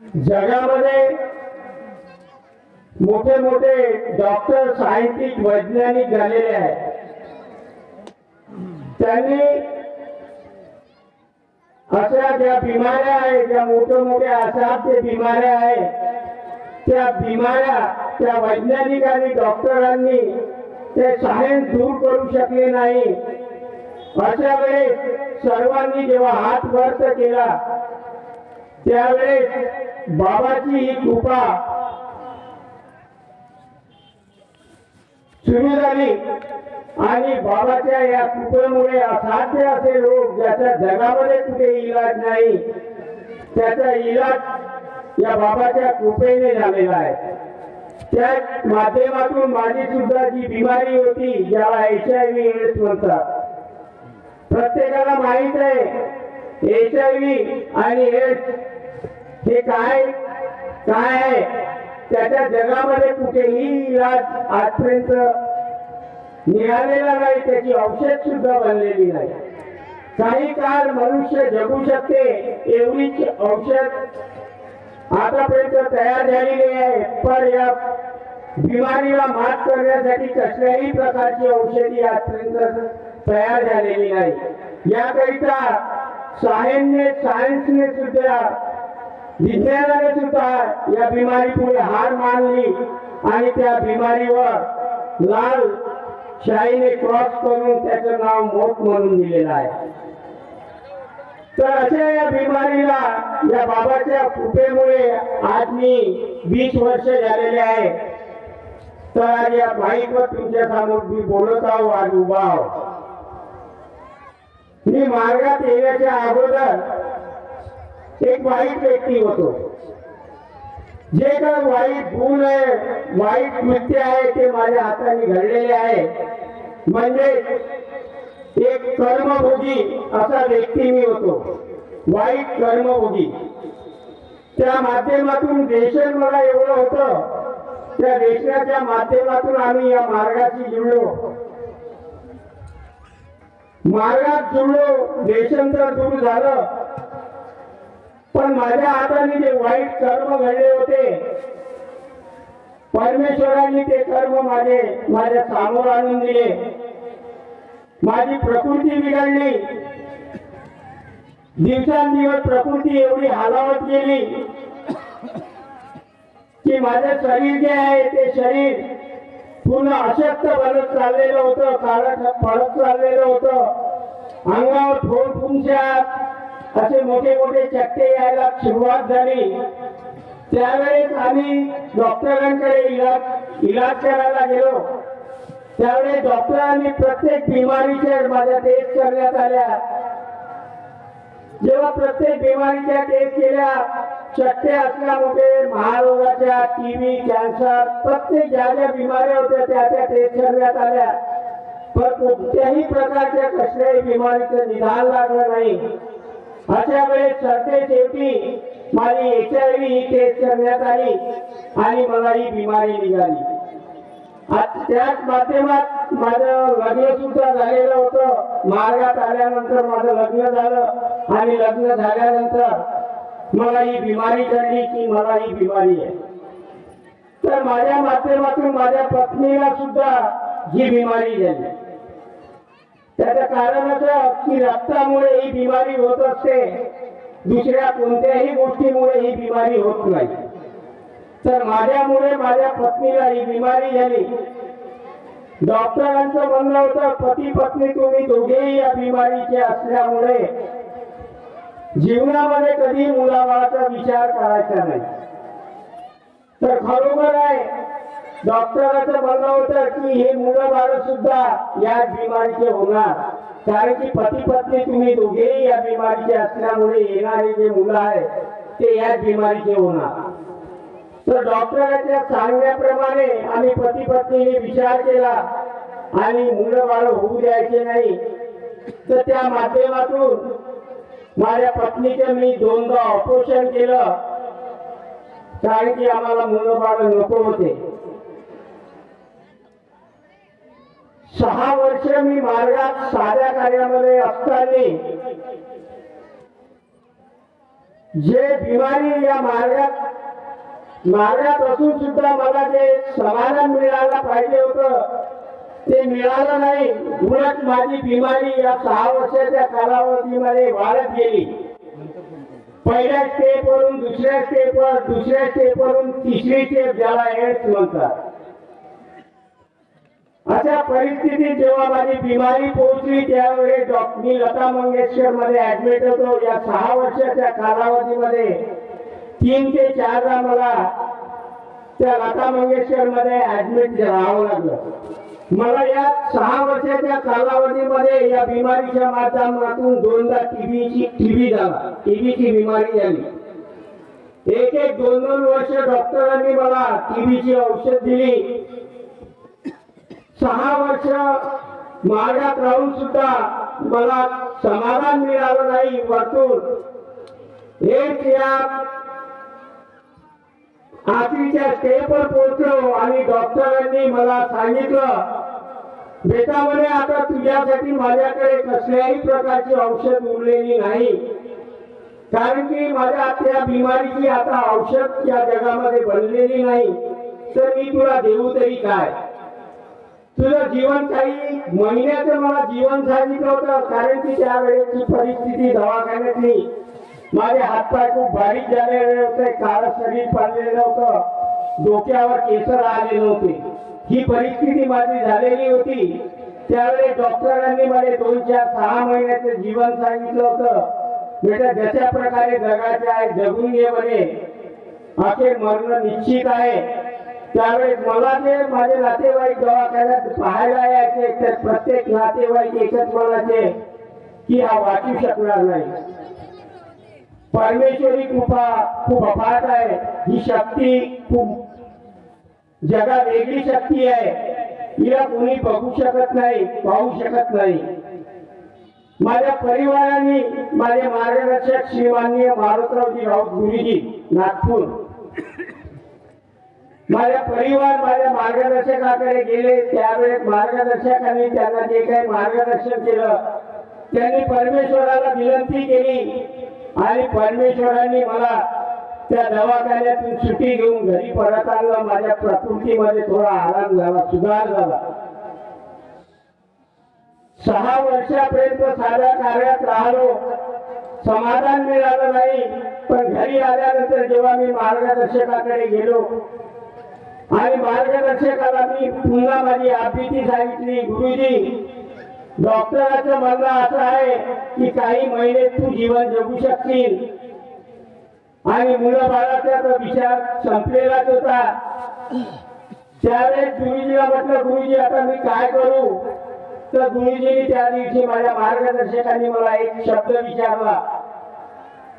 जगामध्ये मोठे मोठे डॉक्टर सायंटिस्ट वैज्ञानिक झालेले आहेत. त्यांनी अशा ज्या बिमाऱ्या आहेत ज्या मोठ्या मोठ्या असाध्य बिमाऱ्या आहेत त्या बिमाऱ्या त्या वैज्ञानिक आणि डॉक्टरांनी ते सायन्स दूर करू शकले नाही. अशा वेळेस सर्वांनी जेव्हा हात वर्त केला त्यावेळेस बाबाची ही कृपा सुरू झाली. आणि बाबाच्या या कृपेमुळे असाध्य असे रोग ज्याचा जगामध्ये कुठे इलाज नाही त्याचा इलाज या बाबाच्या कृपेने झालेला आहे. त्या माध्यमातून माझी सुद्धा जी बिमारी होती ज्याला एच आय व्ही एड्स म्हणतात. प्रत्येकाला माहीत आहे एच आय व्ही आणि एड्स हे काय? काय? आहे त्याच्या जगामध्ये कुठेही इलाज आजपर्यंत मिळालेला नाही त्याची औषध सुद्धा बनलेली नाही. काही काळ मनुष्य जगू शकते एवढीच औषध आतापर्यंत तयार झालेली आहे. पण या बिमारीला मात करण्यासाठी कसल्याही प्रकारची औषधी आजपर्यंत तयार झालेली नाही. याकरिता सायन्सने सायन्सने सुद्धा विज्ञानाने सुद्धा या बिमारीपुढे हार मानली आणि त्या बिमारीवर लाल शाईने क्रॉस करून त्याचं नाव मोठ म्हणून दिलेलं आहे. तर अशा या बिमारीला या बाबाच्या कृपेमुळे आज मी वीस वर्ष झालेले आहे. तर या बाईकवर तुमच्यासमोर मी बोलत आहो आज उभा आहो. मी मार्गात येण्याच्या अगोदर एक वाईट व्यक्ती होतो. जे काय वाईट गुण आहे वाईट कृत्य आहे ते माझ्या हाताने घडलेले आहे. म्हणजे एक कर्मभोगी असा व्यक्ती मी होतो. वाईट कर्मभोगी. त्या माध्यमातून देशन मला एवढं होतं. त्या देशाच्या माध्यमातून आम्ही या मार्गाशी जुळलो. मार्गात जुळलो देशन तर दूर झालं. पण माझ्या हाताने जे वाईट कर्म घडले होते परमेश्वरांनी ते कर्म माझे माझ्या सामोर आणून दिले. माझी प्रकृती बिघडली. दिवसांदिवस प्रकृती एवढी हालावत गेली की माझं शरीर जे आहे ते शरीर पूर्ण अशक्त बनत चाललेलं होतं काळ पडत चाललेलं होतं. अंगावर फोड फुंशात असे मोठे मोठे चट्टे यायला सुरुवात झाली. त्यावेळेस आम्ही डॉक्टरांकडे इलाज इलाज करायला गेलो. त्यावेळेस डॉक्टरांनी प्रत्येक बिमारीच्या माझ्या टेस्ट करण्यात आल्या. जेव्हा प्रत्येक बिमारीच्या टेस्ट केल्या चट्टे असल्यामुळे महारोगाच्या टीव्ही कॅन्सर प्रत्येक ज्या ज्या बिमाऱ्या होत्या त्या त्या टेस्ट करण्यात आल्या. पण कोणत्याही प्रकारच्या कसल्याही बिमारीचं निदान लागलं नाही. अशा वेळेस सरते शेवटी माझी एच आय व्ही ही टेस्ट करण्यात आली आणि मला ही बिमारी निघाली. आज त्याच माध्यमात माझं लग्न सुद्धा झालेलं होतं. मार्गात आल्यानंतर माझं लग्न झालं आणि लग्न झाल्यानंतर मला ही बिमारी कळली की मला ही बिमारी आहे. तर माझ्या माध्यमातून माझ्या पत्नीला सुद्धा ही बिमारी झाली. त्याचं कारण असं की रक्तामुळे ही बिमारी होत असते. दुसऱ्या कोणत्याही गोष्टीमुळे ही बिमारी होत नाही. तर माझ्यामुळे माझ्या पत्नीला ही बिमारी झाली. डॉक्टरांचं म्हणणं होतं पती पत्नी तुम्ही दोघेही या बिमारीचे असल्यामुळे जीवनामध्ये कधी मुलाबाळाचा विचार करायचा नाही. तर खरोखर आहे डॉक्टरांचं म्हणणं होतं की हे मुलं बाळ सुद्धा या बिमारीचे होणार. कारण की पती पत्नी तुम्ही दोघेही या बिमारीचे असल्यामुळे येणारे जे मुलं आहे ते या बिमारीचे होणार. तर डॉक्टरांच्या सांगण्याप्रमाणे आम्ही पती पत्नीने विचार केला आणि मुलं बाळ होऊ द्यायचे नाही तर त्या माध्यमातून माझ्या पत्नीचे मी दोनदा ऑपरेशन केलं. कारण की आम्हाला मुलं बाळ नको होते. सहा वर्ष मी मार्गात साध्या कार्यामध्ये असताना जे बिमारी या मार्गात मार्गात असून सुद्धा मला जे समाधान मिळायला पाहिजे होतं ते मिळालं नाही. उलट माझी बिमारी या सहा वर्षाच्या कालावधीमध्ये वाढत गेली. पहिल्या स्टेपवरून दुसऱ्या स्टेपवर दुसऱ्या स्टेपवरून तिसरी स्टेप ज्याला एड्स म्हणतात. अशा परिस्थितीत जेव्हा माझी बिमारी पोहोचली त्यावेळी मी लता मंगेशकरमध्ये ऍडमिट होतो. या सहा वर्षाच्या कालावधीमध्ये तीन ते चारदा मला त्या लता मंगेशकरमध्ये ऍडमिट राहावं लागलं. मला या सहा वर्षाच्या कालावधीमध्ये या बिमारीच्या माध्यमातून दोनदा टीबीची टीबी झाला. टीबीची बिमारी झाली. एक एक दोन दोन वर्ष डॉक्टरांनी मला टीबीची औषध दिली. सहा वर्ष मार्गात राहून सुद्धा मला समाधान मिळालं नाही वाटून हेच या आखरीच्या स्टेपवर पोहोचलो आणि डॉक्टरांनी मला सांगितलं बेटा म्हणे आता तुझ्यासाठी माझ्याकडे कसल्याही प्रकारची औषध उरलेली नाही. कारण की माझ्या त्या बिमारीची आता औषध या जगामध्ये बनलेली नाही. तर मी तुला देऊ तरी काय? तुझं जीवन काही महिन्याचं मला जीवन सांगितलं होतं कारण की त्या वेळेची परिस्थिती दवाखान्यातली माझे हातपाय खूप बारीक झालेले होते काळ शरीर पडलेलं होतं डोक्यावर केसर आले नव्हते. ही परिस्थिती माझी झालेली होती. त्यावेळी डॉक्टरांनी मला दोन चार सहा महिन्याचं जीवन सांगितलं होतं. बेटा जशा प्रकारे जगायचे आहे जगून घे म्हणे. अखेर मरण निश्चित आहे. त्यावेळेस मला ते माझे नातेवाईक दवाखान्यात पाहायला यायचे तर प्रत्येक नातेवाईक एकच म्हणायचे की हा वाचू शकणार नाही. परमेश्वरी कृपा खूप अफाट आहे. ही शक्ती खूप जगा वेगळी शक्ती आहे. हिला कोणी बघू शकत नाही पाहू शकत नाही. माझ्या परिवाराने माझे मार्गदर्शक श्रीमाननीय मारुतरावजी राऊत गुरुजी नागपूर माझ्या परिवार माझ्या मार्गदर्शकाकडे गेले त्यावेळेस मार्गदर्शकांनी त्यांना जे काही मार्गदर्शन केलं त्यांनी परमेश्वराला विनंती केली. आणि परमेश्वरांनी मला त्या दवाखान्यातून सुट्टी घेऊन घरी परत आणलं. माझ्या प्रकृतीमध्ये थोडा आराम झाला सुधार झाला. सहा वर्षापर्यंत साध्या कार्यात राहिलो. समाधान मिळालं नाही. पण घरी आल्यानंतर जेव्हा मी मार्गदर्शकाकडे गेलो आणि मार्गदर्शकाला मी पुन्हा माझी आभीती सांगितली गुरुजी डॉक्टरांचं म्हणणं असं आहे की काही महिने तू जीवन जगू शकशील. आणि मुलं बाळाचा तर विचार संपलेलाच होता. त्यावेळेस गुरुजीला म्हटलं गुरुजी आता मी काय करू? तर गुरुजींनी त्या दिवशी माझ्या मार्गदर्शकांनी मला एक शब्द विचारला.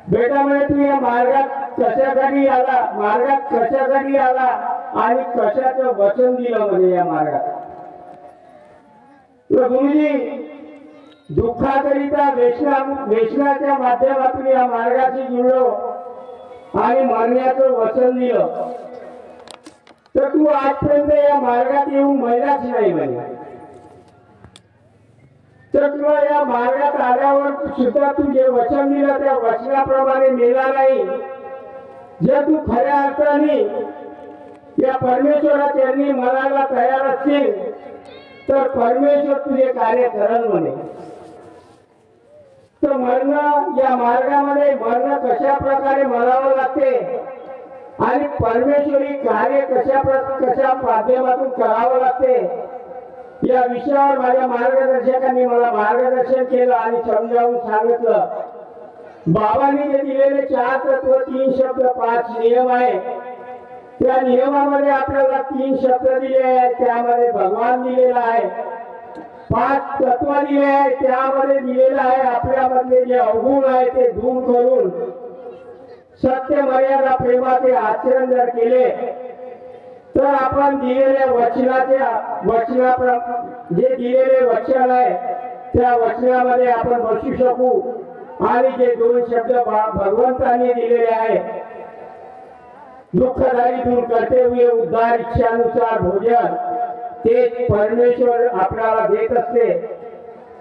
बेटा म्हणे तू या मार्गात कशासाठी आला? मार्गात कशासाठी आला? आणि कशाचं वचन दिलं म्हणे या मार्गात? गुरुजी दुःखाकरिता वेशना वेशनाच्या माध्यमातून या मार्गाशी जुळलो आणि मरण्याचं वचन दिलं. तर तू आजपर्यंत या मार्गात येऊन महिलाच नाही म्हणे. तर तुला या मार्गात आल्यावर सुद्धा तू जे वचन दिलं त्या वचनाप्रमाणे मेला नाही. जर तू खऱ्या अर्थाने या परमेश्वरा त्यांनी मनाला तयार असतील तर परमेश्वर तुझे कार्य करल म्हणे. तर मरण या मार्गामध्ये मरण कशा प्रकारे मरावं लागते? आणि परमेश्वरी कार्य कशा कशा माध्यमातून करावं लागते? या विषयावर माझ्या मार्गदर्शकांनी मला मार्गदर्शन केलं आणि समजावून सांगितलं. बाबांनी जे दिलेले चार तत्व तीन शब्द पाच नियम आहे त्या नियमामध्ये आपल्याला तीन शब्द दिले आहेत. त्यामध्ये भगवान दिलेला आहे. पाच तत्व दिले आहे त्यामध्ये दिलेलं आहे आपल्यामधले जे अवगुण आहे ते दूर करून सत्य मर्यादा प्रेमाचे आचरण जर केले तर आपण दिलेल्या वचनाच्या वचना जे दिलेले वचन आहे त्या वचनामध्ये आपण बसू शकू. आणि जे दोन शब्द भगवंतांनी दिलेले आहे दुखदारी दूर करते हुए उद्धार इच्छानुसार भोजन ते परमेश्वर आपल्याला देत असते.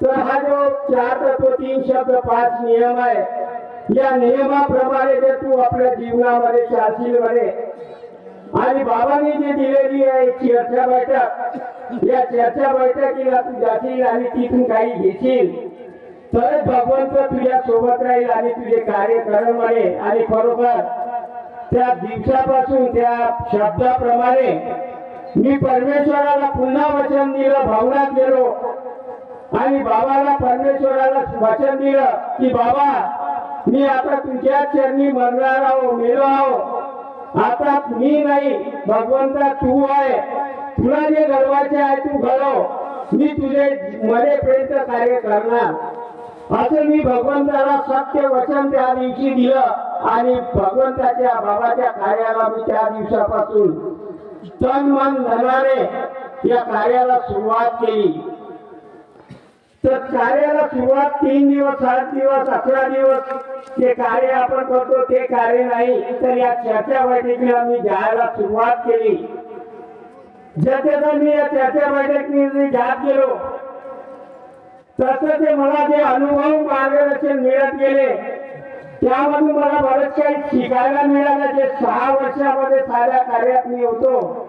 तर हा जो चार तत्व तीन शब्द पाच नियम आहे या नियमाप्रमाणे जर तू आपल्या जीवनामध्ये चालशील म्हणे आणि बाबांनी जी दिलेली आहे चर्चा बैठक या चर्चा बैठकीला तू जाशील आणि तिथून काही घेशील. तरच भगवंत तुझ्या सोबत राहील आणि तुझे कार्य कर म्हणे आणि खरोखर त्या दिवसापासून त्या शब्दाप्रमाणे मी परमेश्वराला पुन्हा वचन दिलं भावनात गेलो. आणि बाबाला परमेश्वराला वचन दिलं की बाबा मी आता तुझ्या चरणी मरणार आहो मेलो आहो. आता मी नाही भगवंता तू आहे. तुला जे घडवायचे आहे तू घडव. मी तुझे मरेपर्यंत कार्य करणार. असं मी भगवंताला सत्य वचन त्या दिवशी दिलं. आणि भगवंताच्या बाबाच्या कार्याला मी त्या दिवसापासून तन मन धनाने या कार्याला सुरुवात केली. तर कार्याला सुरुवात तीन दिवस सात दिवस अकरा दिवस ते कार्य आपण करतो ते कार्य नाही तर या चर्चा बैठकीला मी जायला सुरुवात केली. जसं मी या चर्चा बैठकीने जात गेलो तसं ते मला जे अनुभव मार्गदर्शन मिळत गेले त्यामधून मला बरंच काही शिकायला मिळालं. जे सहा वर्षामध्ये साऱ्या कार्यात मी होतो.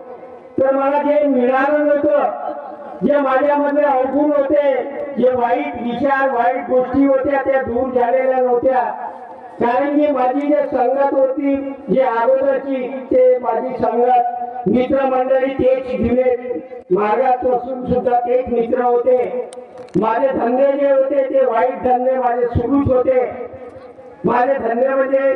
तर मला जे मिळालं नव्हतं जे माझ्यामध्ये अवगुण होते जे वाईट विचार वाईट गोष्टी होत्या त्या दूर झालेल्या नव्हत्या. कारण की माझी जे संगत होती जे अगोदरची ते माझी संगत मित्रमंडळी तेच दिले मार्गात असून सुद्धा तेच मित्र होते. माझे धंदे जे होते ते वाईट धंदे माझे सुरूच होते. माझे धंदे म्हणजे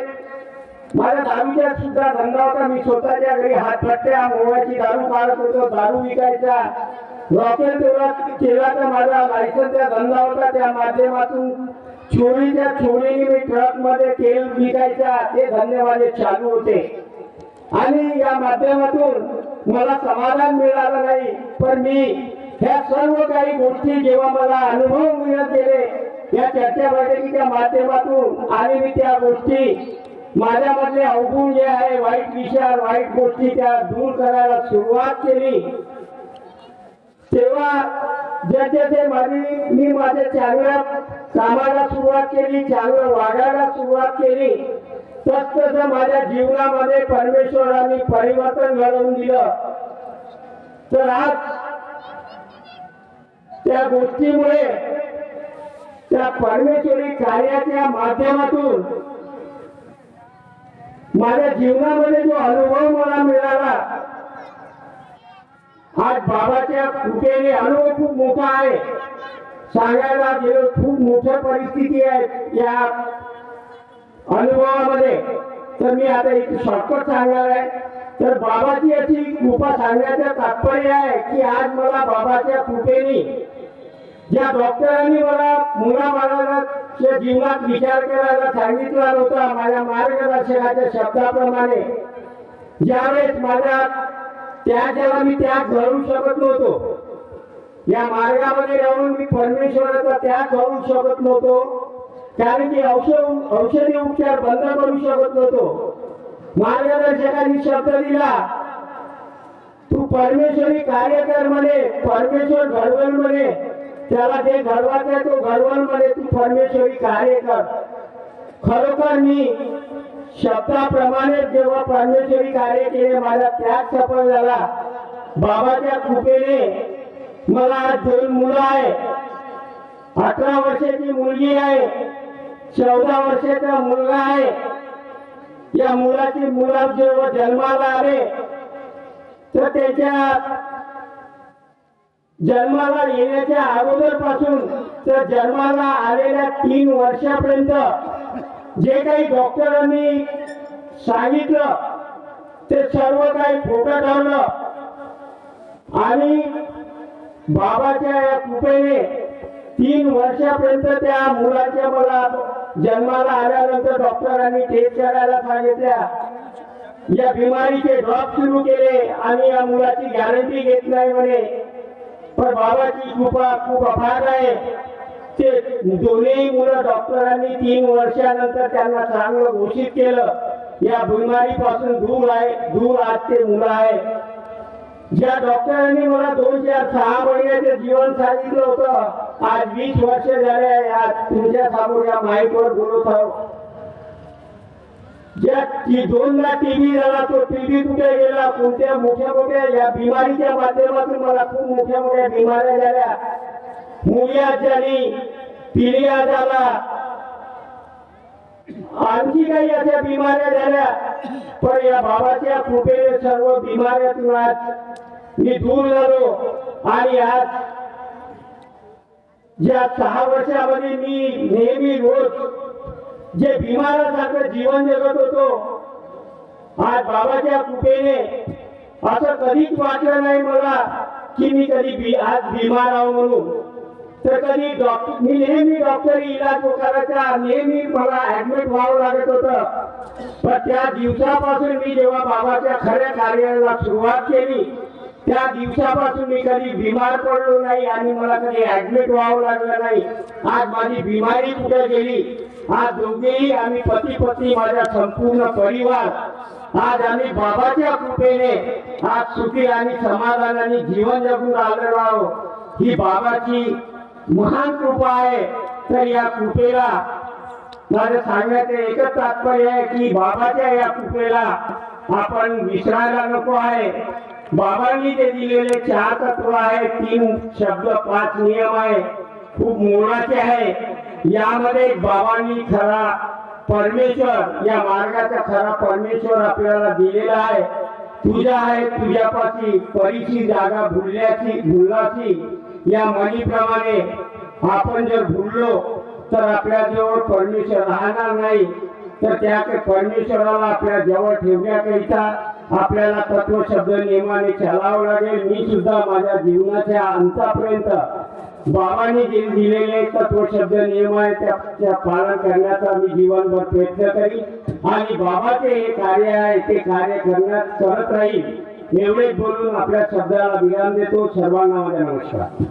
माझ्या दारूच्या सुद्धा धंदा होता. मी स्वतःच्या घरी हात हातभट्ट्या मोबाईलची दारू काढत होतो दारू विकायचा. रॉकेल तेव्हा केलाचा तर माझा लायसनचा धंदा होता. त्या माध्यमातून चोरीच्या चोरीने मी ट्रकमध्ये तेल विकायचा. ते धंदे माझे चालू होते. आणि या माध्यमातून मला समाधान मिळालं नाही. पण मी ह्या सर्व काही गोष्टी जेव्हा मला अनुभव मिळत गेले या चर्चा बैठकीच्या माध्यमातून आणि मी त्या गोष्टी माझ्यामधले अवगुण जे आहे वाईट विचार वाईट गोष्टी त्या दूर करायला सुरुवात केली. तेव्हा जसे माझी मी माझ्या चांगल्या कामाला सुरुवात केली चांगलं वागायला सुरुवात केली तस तसं माझ्या जीवनामध्ये परमेश्वरांनी परिवर्तन घडवून दिलं तर आज त्या गोष्टीमुळे त्या परमेश्वरी कार्याच्या माध्यमातून माझ्या जीवनामध्ये जो अनुभव मला मिळाला आज बाबाच्या कृपेने अनुभव खूप मोठा आहे. सांगायला गेलो खूप मोठ्या परिस्थिती आहे या अनुभवामध्ये. तर मी आता एक शॉर्टकट सांगणार आहे. तर बाबाची अशी कृपा सांगण्याचं तात्पर्य आहे की आज मला बाबाच्या कृपेने ज्या डॉक्टरांनी मला मुलाबाळाच्या जीवनात विचार करायला सांगितला नव्हता माझ्या मार्गदर्शकाच्या शब्दाप्रमाणे ज्यावेळेस माझ्या त्या जेव्हा मी त्याग धरू शकत नव्हतो या मार्गामध्ये राहून मी परमेश्वराचा त्याग धरू शकत नव्हतो कारण की औषध औषधी उपचार बंद करू शकत नव्हतो. मार्गदर्शकांनी शब्द दिला तू परमेश्वरी कार्य कर म्हणे परमेश्वर घडवल म्हणे त्याला जे घडवायचं आहे तो घडवल म्हणे तू परमेश्वरी कार्य कर. खरोखर मी शब्दाप्रमाणे जेव्हा परमेश्वरी कार्य केले माझा त्याग सफल झाला. बाबाच्या कृपेने मला आज दोन मुलं आहे. अठरा वर्षाची मुलगी आहे. चौदा वर्षाचा मुलगा आहे. या मुलाची मुला जेव्हा जन्माला आले तर त्याच्या जन्माला येण्याच्या अगोदरपासून तर जन्माला आलेल्या तीन वर्षापर्यंत जे काही डॉक्टरांनी सांगितलं ते सर्व काही खोटं ठरलं. आणि बाबाच्या या कृपेने तीन वर्षापर्यंत त्या मुलाच्या मला जन्माला आल्यानंतर डॉक्टरांनी टेस्ट करायला सांगितल्या. या बिमारीचे ड्रॉप सुरू केले आणि या मुलाची गॅरंटी घेत नाही म्हणे. पण बाबाची कृपा खूप अफाट आहे. ते दोन्ही मुलं डॉक्टरांनी तीन वर्षानंतर त्यांना चांगलं घोषित केलं. या बिमारीपासून दूर आहे दूर आज ते मुलं आहे ज्या डॉक्टरांनी मला दोन चार सहा महिन्याचे जीवन सांगितलं होतं आज वीस वर्ष झाले आज तुमच्यासमोर या माईकवर बोलत आहोत. ज्या ती दोनदा टीव्ही झाला तो टीव्ही कुठे गेला? कोणत्या मोठ्या मोठ्या या बिमारीच्या माध्यमातून मला खूप मोठ्या मोठ्या बिमाऱ्या झाल्या. मुळ्या झाली पिलिया झाला. आणखी काही अशा बिमाऱ्या झाल्या. पण या बाबाच्या कृपेने सर्व बिमाऱ्यातून आज मी दूर झालो. आणि आज या सहा वर्षामध्ये मी नेहमी रोज जे बिमारासारखं जीवन जगत होतो आज बाबाच्या कृपेने असं कधीच वाटलं नाही मला की मी कधी आज बिमार आहो म्हणून. तर कधी डॉक्टर मी नेहमी डॉक्टरी इलाज करायचा नेहमी मला ऍडमिट व्हावं लागत होतं. पण त्या दिवसापासून मी जेव्हा बाबाच्या खऱ्या कार्याला सुरुवात केली त्या दिवसापासून मी कधी बिमार पडलो नाही आणि मला कधी ऍडमिट व्हावं लागलं नाही. आज माझी बिमारी कुठे गेली? आज दोघेही आम्ही पती पत्नी माझा संपूर्ण परिवार. आज आम्ही बाबाच्या कृपेने आज सुखी आणि समाधानाने जीवन जगून आलेलो आहोत. ही बाबाची महान कृपा आहे. तर या कृपेला माझं सांगण्याचं एकच तात्पर्य आहे की बाबाच्या या कृपेला आपण विसरायला नको आहे. बाबांनी जे दिलेले चार तत्व आहे तीन शब्द पाच नियम आहे. खूप मोलाचे आहे. यामध्ये बाबांनी खरा परमेश्वर या मार्गाचा खरा परमेश्वर आपल्याला दिलेला आहे. तुझ्या आहे तुझ्यापाशी परीची जागा भुलल्याची भुलाची या म्हणीप्रमाणे आपण जर भुललो तर आपल्या जवळ परमेश्वर राहणार नाही. तर त्या परमेश्वराला आपल्या जवळ ठेवण्याकरिता आपल्याला तत्व शब्द नियमाने चालावं लागेल. मी सुद्धा माझ्या जीवनाच्या अंतापर्यंत बाबांनी जे दिलेले तत्व शब्द नियम आहे त्याच्या पालन करण्याचा मी जीवनभर प्रयत्न करीन. आणि बाबाचे हे कार्य आहे ते कार्य करण्यात करत राहील एवढेच बोलून आपल्या शब्दाला विराम देतो. सर्वांना माझ्या नमस्कार.